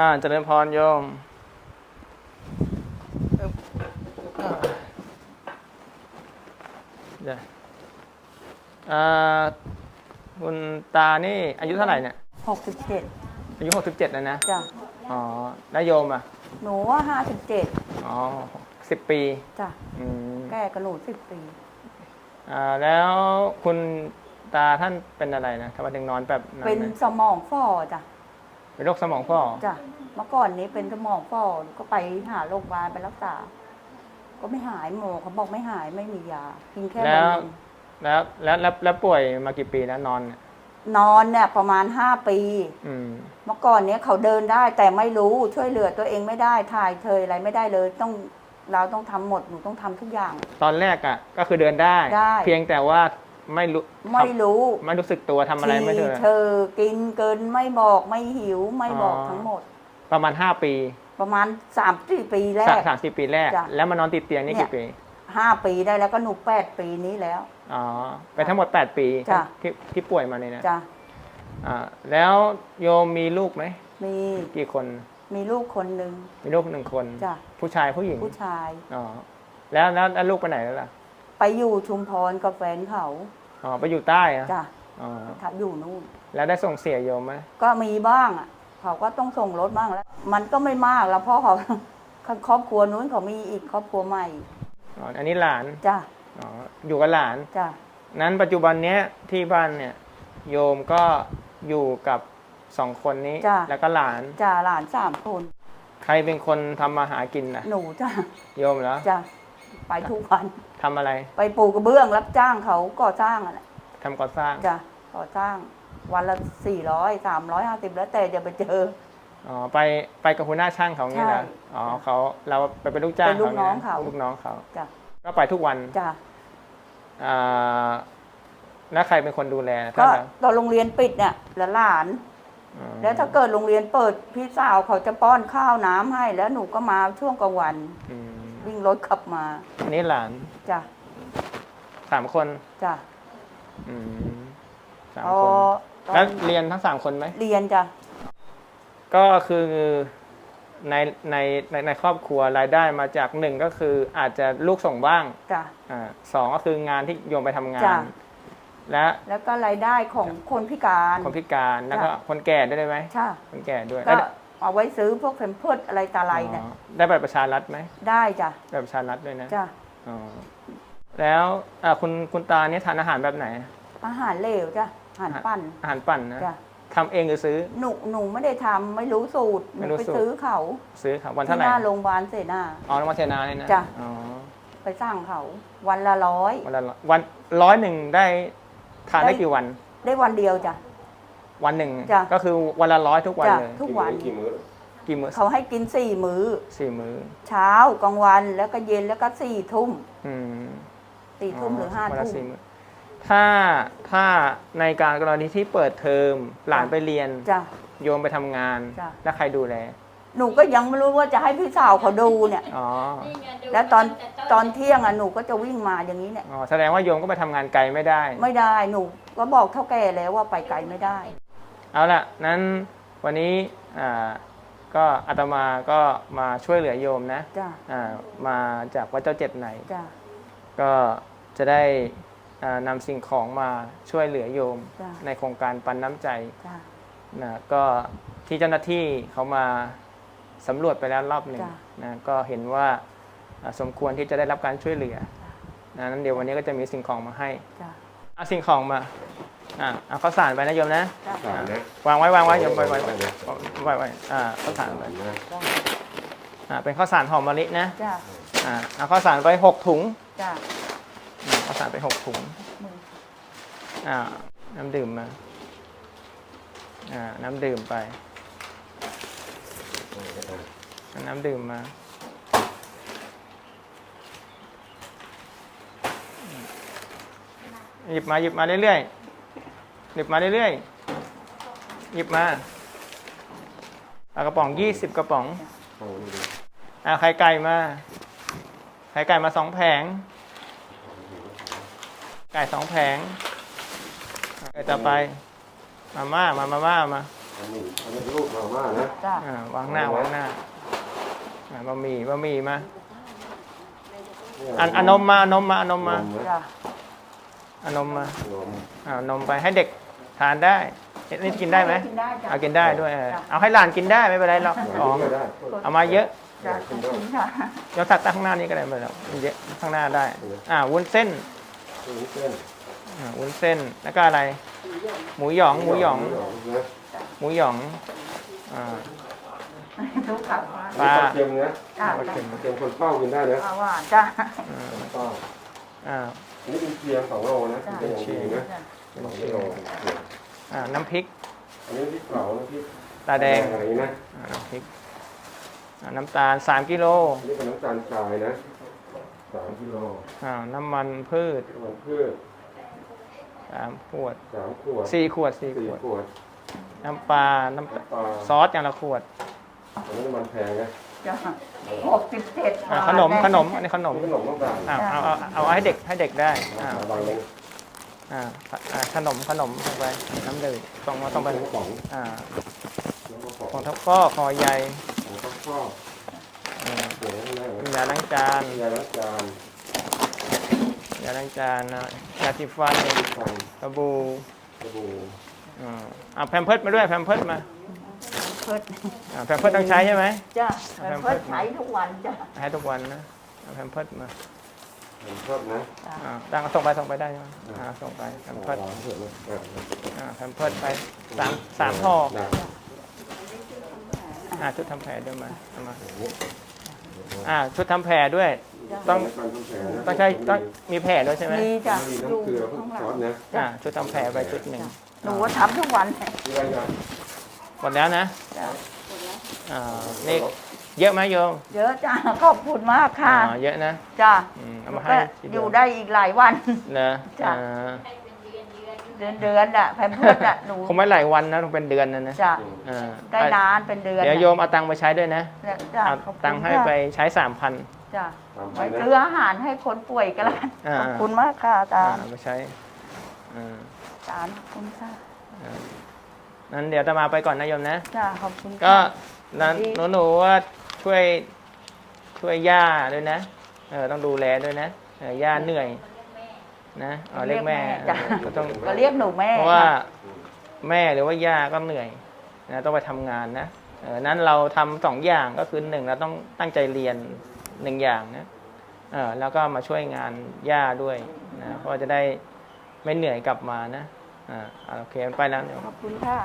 อ่าเจริญพรโยมอึ๊บอ่าเดี๋ยวอ่าคุณตานี่อายุเท่าไหร่เนี่ยหกสิบเจ็ดอายุ67แล้วนะ จ้ะ อ๋อแล้วโยมอะ หนูว่าห้าสิบเจ็ดอ๋อสิบปี จ้ะ อืมแก่กับหนูสิบปี อ่าแล้วคุณตาท่านเป็นอะไรนะทำไมถึงนอนแบบนั้นเป็นนะสมองฝ่อจ้ะ เป็นโรคสมองฝ่อจ้ะเมื่อก่อนนี้เป็นสมองฝ่อหนูก็ไปหาโรงพยาบาลไปรักษา ก็ไม่หายหมอเขาบอกไม่หายไม่มียากินแค่แล้ววันหนึ่งแล้วแล้วแล้วแล้วป่วยมากี่ปีแล้วนอนเนี่ยนอนเนี่ยประมาณห้าปี อืม เมื่อก่อนเนี้ยเขาเดินได้แต่ไม่รู้ช่วยเหลือตัวเองไม่ได้ถ่ายเทยอะไรไม่ได้เลย ต้องเราต้องทำหมดหนูต้องทำทุกอย่าง ตอนแรกอะก็คือเดินได้ ได้ เพียงแต่ว่า ไม่รู้ไม่รู้ไม่รู้สึกตัวทำอะไรไม่ทีได้เลยเธอกินเกินไม่บอกไม่หิวไม่บอกอ๋อทั้งหมด ประมาณ5ปี ประมาณสามสี่ปีแรสากสามสิบปีแรกจ้ะแล้วมานอนติดเตียงนี่เนี่ยกี่ปีห้าปีได้แล้วก็หนูแปดปีนี้แล้วอ๋อเป็นทั้งหมด8ปีจ้ะที่ที่ป่วยมาเนี่ยนะจ้ะอ่าแล้วโยมมีลูกไหมมีกี่คน มีลูกคนหนึ่งมีลูกหนึ่งคนจ้ะผู้ชายผู้หญิงผู้ชายอ๋อแล้วแล้วแล้วลูกไปไหนแล้วล่ะไปอยู่ชุมพรกับแฟนเขา อ๋อไปอยู่ใต้อะจ้ะอ๋อถ้าอยู่นู่น แล้วได้ส่งเสียโยมไหมก็มีบ้างอะเขาก็ต้องส่งรถบ้างแล้ว มันก็ไม่มากแล้วเพราะเขาครอบครัวนู้นเขามีอีกครอบครัวใหม่อ๋ออันนี้หลานจ้ะอ๋ออยู่กับหลานจ้ะนั้นปัจจุบันเนี้ยที่บ้านเนี่ย โยมก็อยู่กับสองคนนี้ จ้ะ แล้วก็หลานจ้ะหลานสามคน ใครเป็นคนทำมาหากินนะหนูจ้ะโยมเหรอจ้ะ ไปทุกวัน ทำอะไรไปปูกระเบื้องรับจ้างเขาก่อสร้างอะทำก่อสร้างจ้ะก่อสร้างวันละสี่ร้อยสามร้อยห้าสิบแล้วแต่จะไปเจอ อ๋อไปไปกับหัวหน้าช่างเขางี้นะใช่อ๋อเขาเราไปเป็นลูกจ้างเป็นลูกน้องยเขา ลูกน้องเขาจ้ะก็ไปทุกวันจ้ะอ่าแล้วใครเป็นคนดูแลก็ท่านเหรอตอนโรงเรียนปิดเนี่ยหลานอ๋อแล้วถ้าเกิดโรงเรียนเปิดพี่สาวเขาจะป้อนข้าวน้ำให้ แล้วหนูก็มาช่วงกลางวัน อืม วิ่งรถขับมาอันนี้หลานจ้ะสามคนจ้ะอืมสามอ๋อคนตอนแล้วเรียนทั้งสามคนไหม เรียนจ้ะก็คือในในในในครอบครัวรายได้มาจากหนึ่งก็คืออาจจะลูกส่งบ้างจ้ะ อ่าสองก็คืองานที่โยมไปทำงาจ้ะ น และแล้วก็รายได้ของคนพิการ คนพิการแล้วก็จ้ะคนแก่ด้วยได้ไหม ใช่คนแก่ด้วยก็แล้ว เอาไว้ซื้อพวกแผ่นเพิดอะไรตาอะไรเนี่ยอ๋อได้บัตรประชารัฐไหมได้จ้ะได้บัตรประชารัฐด้วยนะจ้ะอ๋อแล้วอ่าคุณคุณตาเนี่ยทานอาหารแบบไหน อาหารเหลวจ้ะอาหารปั้นอาหารปั่นนะจ้ะทำเองหรือซื้อ หนูหนูไม่ได้ทำไม่รู้สูตรหไม่นูรู้ไปสูตร ซื้อเขาซื้อครับวันที่เท่าไหร่หน้าโรงพยาบาลเสนา อ๋อน้ำมันเทนาเนี่ยนะจ้ะ อ๋อไปสร้างเขา วันละร้อย วันละร้อยวันร้อยหนึ่งได้ทานได้ได้ กี่วัน ได้วันเดียวจ้ะ วันหนึ่งจ้ะ ก็คือวันละร้อยทุกวันจ้ะเลยทุกวัน กี่มื้อกี่มื้อเขาให้กินสี่มื้อ สี่มื้อเช้ากลางวันแล้วก็เย็นแล้วก็สี่ทุ่มอืมสี่ทุ่มหรือห้าวันละทุ่มสี่มื้อถ้าถ้าในการกรณีที่เปิดเทอมหลานจ้ะ ไปเรียนจ้ะ โยมไปทำงาน จ้ะ แล้วใครดูแลหนูก็ยังไม่รู้ว่าจะให้พี่สาวเขาดูเนี่ย อ๋อแล้วตอนตอนเที่ยงอะหนูก็จะวิ่งมาอย่างนี้เนี่ย อ๋อแสดงว่าโยมก็ไปทำงานไกลไม่ได้ ไม่ได้หนูก็บอกเท่าแก่แล้วว่าไปไกลไม่ได้ เอาละนั้นวันนี้อ่าก็อาตมาก็มาช่วยเหลือโยมนะจ้ะอ่ามาจากวัดเจ้าเจ็ดไหนจ้ะก็จะได้อ่านำสิ่งของมาช่วยเหลือโยมจ้ะในโครงการปันน้ำใจจ้ะนะก็ที่เจ้าหน้าที่เขามาสำรวจไปแล้วรอบหนึ่งจ้ะนะก็เห็นว่าอ่าสมควรที่จะได้รับการช่วยเหลือนะนั้นเดี๋ยววันนี้ก็จะมีสิ่งของมาให้จ้ะเอาสิ่งของมา อ่าเอาข้าวสารไปนะโยมนะจ้ะสามนะวางไว้วางไว้โยมไว้ไว้ไว้เลยไว้ไว้อ่าข้าวสารไปนะอ่าเป็นข้าวสารหอมมะลินะจ้ะอ่าเอาข้าวสารไปหกถุงจ้ะอ่าข้าวสารไปหกถุงมืออ่าน้ำดื่มมาอ่าน้ำดื่มไปเอาน้ำดื่มมาหยิบมาหยิบมาเรื่อยๆ หยิบมาเรื่อยๆ หยิบมาเอากระป๋องยี่สิบกระป๋องโอ้โหดูเอาไข่ไก่มา ไข่ไก่มาสองแผง ไก่สองแผงไก่ต่อไป มาม่ามามาม่ามาอันนี้อันนี้รูปมาม่านะจ้ะอ่าวางหน้าวางหน้าอ่าบะหมี่บะหมี่มาอันอนมมาอนมมาอนมมาจ้ะอนมมา นม อ่านมไปให้เด็ก ทานได้นี่กินได้ไหมกินได้จ้ะเอากินได้ด้วยเออเอาให้หลานกินได้ไม่เป็นไรหรอกหของก็ได้เอามาเยอะจ้ะขอบคุณค่ะเดี๋ยวตัดตั้งข้างหน้านี้ก็ได้ไม่เป็นไรหรอกเยอะข้างหน้าได้ อ่าวุ้นเส้นนี่เส้นอ่าวุ้นเส้นแล้วก็อะไร หมูหยองหมูหยอง นะหมูหยองอ่าทุกครับปลาเค็มนะจ้ะปลาเค็มเค็มคนเฝ้ากินได้นะปลาหวานจ้ะอ่าก็อ่าอันนี้เป็นเคียงสองโลนะจ้ะเป็นอย่างดีนะจ้ะ สองโลอ่าน้ำพริกอันนี้พริกเผาน้ำพริกตาแดงอะไรนะอ่าน้ำพริกอ่าน้ำตาล3กิโลอันนี้เป็นน้ำตาลทรายนะสามกิโลอ่าน้ำมันพืชน้ำมันพืช3ขวดสามขวด4ขวด4สี่ขวด ขวด น้ำปลาน้ำน้ำปลาซอสอย่างละขวดอันนี้น้ำมันแพงนะจ้ะหกสิบเจ็ดอ่าบาทขนมขนมอันนี้ขนมขนมต้องการอ่าเอาเอาเอาให้เด็กให้เด็กได้อ่าบางเลย อ่าอ่าขนมขนมลงไปน้ำดื่มต้องมาต้องไปกระป๋องอ่าน้ำกระป๋องของทับก้อคอใหญ่ของข้าวฟอกอ่าเดี๋ยวให้แม่ยาล้างจานยาล้างจานยาล้างจานนะยาสีฟันฟันสบู่สบู่อ่าอ่าแพมเพิร์ดมาด้วยแพมเพิร์ดมาเพิดอ่าแพมเพิร์ดต้องใช้ใช่ไหม จ้ะเอาเพิดแพมเพิร์สใช้ทุกวันจ้ะให้ทุกวันนะเอาแพมเพิร์ดมา ผมชอบนะจ้ะอ่าดังส่งไปส่งไปได้ใช่ไหมอ่าส่งไปแพมเพิร์ดหวานเถอะนะอะอ่าแพมเพิร์ดไปสามสามห่อนะอ่าชุดทำแผลด้วยมาเอามาอ่าชุดทำแผลด้วย ต้องการทำแผลนะต้องใช้ต้องมีแผลด้วยใช่ไหมมีจ้ะมีอยู่น้ำเกลือพวกข้างหลัซอสงนะอ่าชุดทำแผลไปชุดหนึ่งหนูว่าทำทุกวันมีอะไรอย่างหมดแล้วนะจ้ะอ่านี่ เยอะไหมโยมเยอะจ้ะขอบคุณมากค่ะอ่าเยอะนะจ้ะอืมเอาแล้วมาก็ให้ทีอเวยู่ได้อีกหลายวันเนอะจ้ะ อ่าเดือนเดือนๆอะแพมเพิร์ดอะหนูคงไม่หลายวันนะคงเป็นเดือนนะนะจ้ะอ่าได้นานเป็นเดือนเดี๋ยวโยมเอาตังค์ไปใช้ด้วยนะเนี่ยจ้ะเอาขอบคุณตังค์ให้ไปใช้สามพัน จ้ะตามไปไว้นะซื้ออาหารให้คนป่วยกันละกันอ่า ขอบคุณมากค่ะอาจารย์เอาไปใช้อ่าอาจารย์ขอบคุณค่ะอ่านั้นเดี๋ยวจะมาไปก่อนนะโยมนะ จ้ะขอบคุณก็ค่ะนั้นดีหนูหนูๆว่า ช่วยช่วยย่าด้วยนะเออต้องดูแลด้วยนะเออย่าเหนื่อยนะเอาเรียกแม่จ้ะเออก็ต้อง ก็เรียกหนูแม่เพราะว่าแม่หรือว่าย่าก็เหนื่อยนะต้องไปทำงานนะเออนั้นเราทำสองอย่างก็คือหนึ่งเราต้องตั้งใจเรียนหนึ่งอย่างนะเออแล้วก็มาช่วยงานย่าด้วยนะเพราะว่าจะได้ไม่เหนื่อยกลับมานะอ่าโอเคไปแล้วเดี๋ยว ขอบคุณค่ะ